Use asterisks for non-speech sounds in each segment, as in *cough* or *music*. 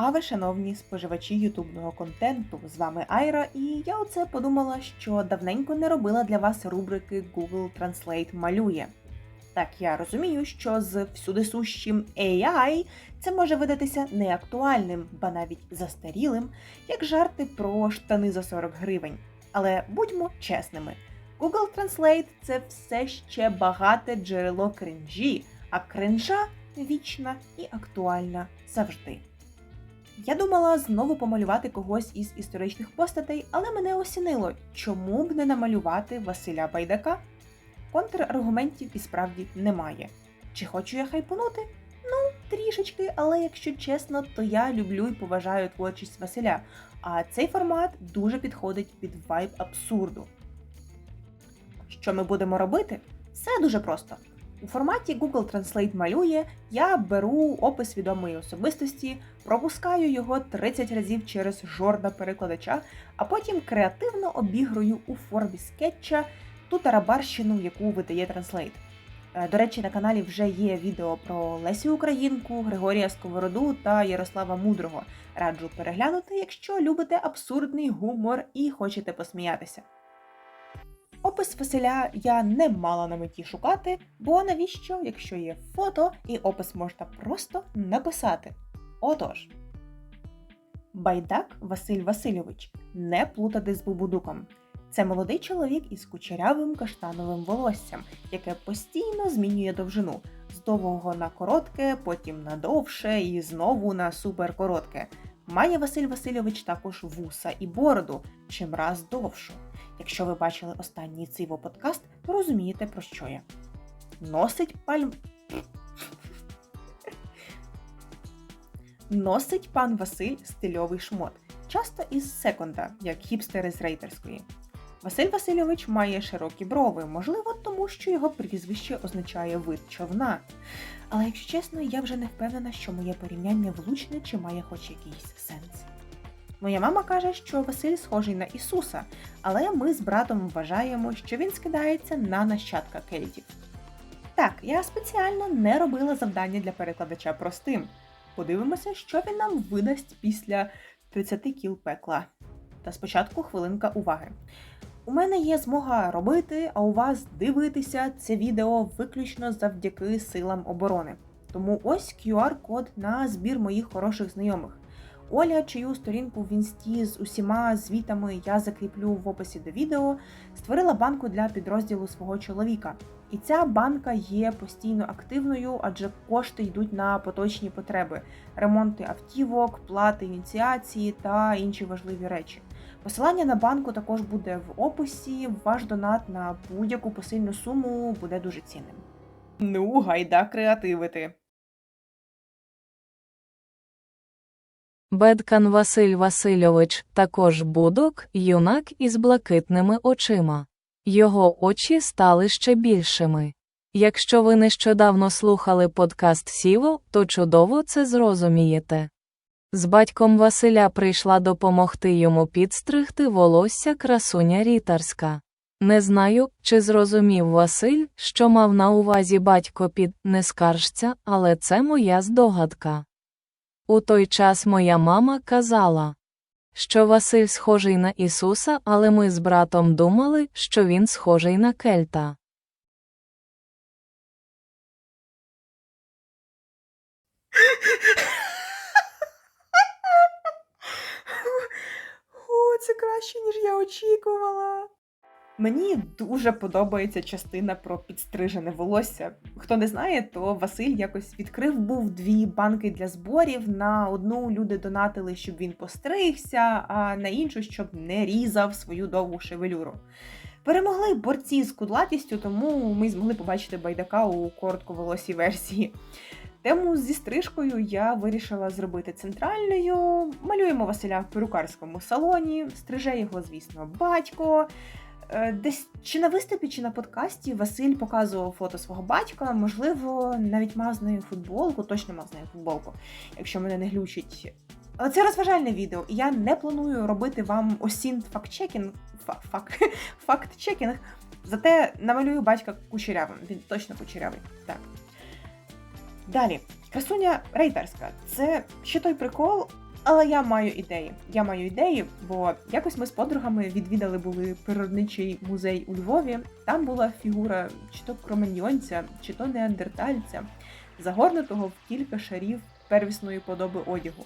А ви, шановні споживачі ютубного контенту, з вами Айра, і я оце подумала, що давненько не робила для вас рубрики Google Translate малює. Так, я розумію, що з всюдисущим AI це може видатися неактуальним, ба навіть застарілим, як жарти про штани за 40 гривень. Але будьмо чесними, Google Translate це все ще багате джерело кринжі, а кринжа вічна і актуальна завжди. Я думала знову помалювати когось із історичних постатей, але мене осінило, чому б не намалювати Василя Байдака? Контраргументів і справді немає. Чи хочу я хайпунути? Ну, трішечки, але якщо чесно, то я люблю і поважаю творчість Василя, а цей формат дуже підходить під вайб абсурду. Що ми будемо робити? Все дуже просто. У форматі Google Translate малює, я беру опис відомої особистості, пропускаю його 30 разів через жорда перекладача, а потім креативно обігрую у формі скетча ту тарабарщину, яку видає Translate. Е, До речі, на каналі вже є відео про Лесю Українку, Григорія Сковороду та Ярослава Мудрого. Раджу переглянути, якщо любите абсурдний гумор і хочете посміятися. Опис Василя я не мала на меті шукати, бо навіщо, якщо є фото і опис можна просто написати. Отож, Байдак Василь Васильович не плутати з Бубудуком. Це молодий чоловік із кучерявим каштановим волоссям, яке постійно змінює довжину з довгого на коротке, потім на довше і знову на суперкоротке. Має Василь Васильович також вуса і бороду, чимраз довшу. Якщо ви бачили останній циво подкаст, то розумієте, про що я. Носить пальм. Носить пан Василь стильовий шмот, часто із секонда, як хіпстери з рейтерської. Василь Васильович має широкі брови, можливо, тому що його прізвище означає вид човна. Але якщо чесно, я вже не впевнена, що моє порівняння влучне чи має хоч якийсь сенс. Моя мама каже, що Василь схожий на Ісуса, але ми з братом вважаємо, що він скидається на нащадка кельтів. Так, я спеціально не робила завдання для перекладача простим. Подивимося, що він нам видасть після 30 кіл пекла. Та спочатку хвилинка уваги. У мене є змога робити, а у вас дивитися це відео виключно завдяки силам оборони. Тому ось QR-код на збір моїх хороших знайомих. Оля, чию сторінку в інсті з усіма звітами я закріплю в описі до відео, створила банку для підрозділу свого чоловіка. І ця банка є постійно активною, адже кошти йдуть на поточні потреби: ремонти автівок, плати ініціації та інші важливі речі. Посилання на банку також буде в описі. Ваш донат на будь-яку посильну суму буде дуже цінним. Ну, гайда креативити. Бедкан Василь Васильович також будок, юнак із блакитними очима. Його очі стали ще більшими. Якщо ви нещодавно слухали подкаст Сіво, то чудово це зрозумієте. З батьком Василя прийшла допомогти йому підстригти волосся красуня рітарська. Не знаю, чи зрозумів Василь, що мав на увазі батько під не скаржця, але це моя здогадка. У той час моя мама казала, що Василь схожий на Ісуса, але ми з братом думали, що він схожий на кельта. *laughs* О, це краще, ніж я очікувала. Мені дуже подобається частина про підстрижене волосся. Хто не знає, то Василь якось відкрив був дві банки для зборів. На одну люди донатили, щоб він постригся, а на іншу, щоб не різав свою довгу шевелюру. Перемогли борці з кудлатістю, тому ми змогли побачити байдака у коротковолосій версії. Тему зі стрижкою я вирішила зробити центральною. Малюємо Василя в перукарському салоні, стриже його, звісно, батько. Е, Десь чи на виступі, чи на подкасті Василь показував фото свого батька, можливо, навіть мав з нею футболку, точно мав з нею футболку, якщо мене не глючить. Але це розважальне відео, і я не планую робити вам осінт факт-чекінг, фак, фак, *laughs* факт-чекінг, зате намалюю батька кучерявим. Він точно кучерявий. Так. Далі, красуня рейтерська. Це ще той прикол, Але я маю ідеї. Я маю ідеї, бо якось ми з подругами відвідали були природничий музей у Львові. Там була фігура чи то кроманьйонця, чи то неандертальця, загорнутого в кілька шарів первісної подоби одягу.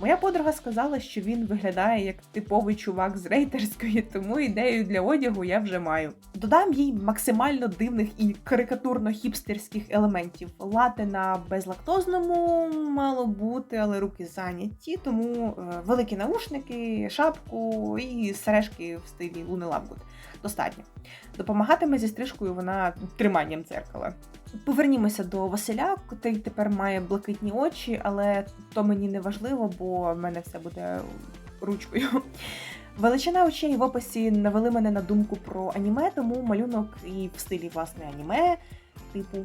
Моя подруга сказала, що він виглядає як типовий чувак з рейтерської, тому ідею для одягу я вже маю. Додам їй максимально дивних і карикатурно-хіпстерських елементів. Лати на безлактозному мало бути, але руки зайняті, тому е, великі наушники, шапку і сережки в стилі Луни Лавгуд. Достатньо. Допомагатиме зі стрижкою вона триманням дзеркала. Повернімося до Василя, котрий тепер має блакитні очі, але то мені не важливо, бо в мене все буде ручкою. Величина очей в описі навели мене на думку про аніме, тому малюнок і в стилі власне аніме, типу.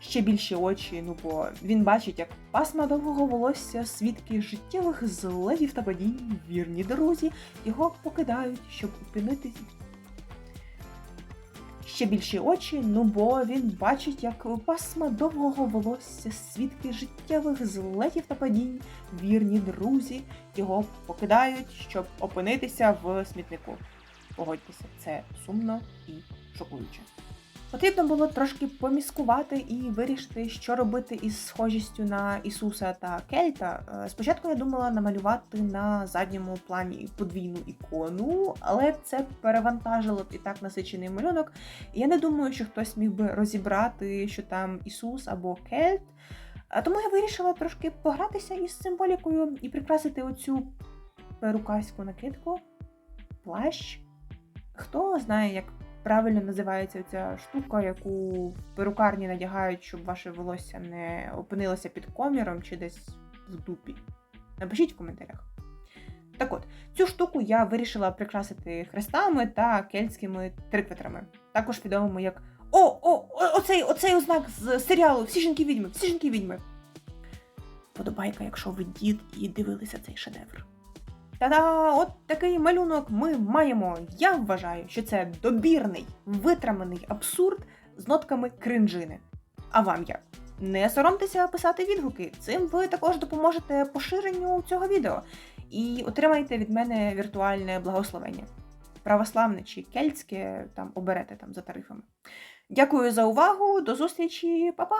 Ще більші очі, ну бо він бачить, як пасма довгого волосся, свідки життєвих злетів та падінь, вірні дорозі, його покидають, щоб опинитись ще більші очі, ну бо він бачить, як пасма довгого волосся, свідки життєвих злетів та падінь, вірні друзі його покидають, щоб опинитися в смітнику. Погодьтеся, це сумно і шокуюче. Потрібно було трошки поміскувати і вирішити, що робити із схожістю на Ісуса та Кельта. Е, Спочатку я думала намалювати на задньому плані подвійну ікону, але це перевантажило б і так насичений малюнок. Я не думаю, що хтось міг би розібрати, що там Ісус або Кельт. А Тому я вирішила трошки погратися із символікою і прикрасити оцю перукарську накидку, плащ. Хто знає, як правильно називається ця штука, яку в перукарні надягають, щоб ваше волосся не опинилося під коміром чи десь в дупі. Напишіть в коментарях. Так от, цю штуку я вирішила прикрасити хрестами та кельтськими трикветрами, також відомими як О, о, оцей, оцей ознак з серіалу Всі жінки відьми, всі жінки відьми. Подобайка, якщо ви дід і дивилися цей шедевр. Та-да! От такий малюнок ми маємо. Я вважаю, що це добірний, витриманий абсурд з нотками кринжини. А вам як? Не соромтеся писати відгуки. Цим ви також допоможете поширенню цього відео і отримаєте від мене віртуальне благословення. Православне чи кельтське там оберете там за тарифами. Дякую за увагу, до зустрічі, па-па!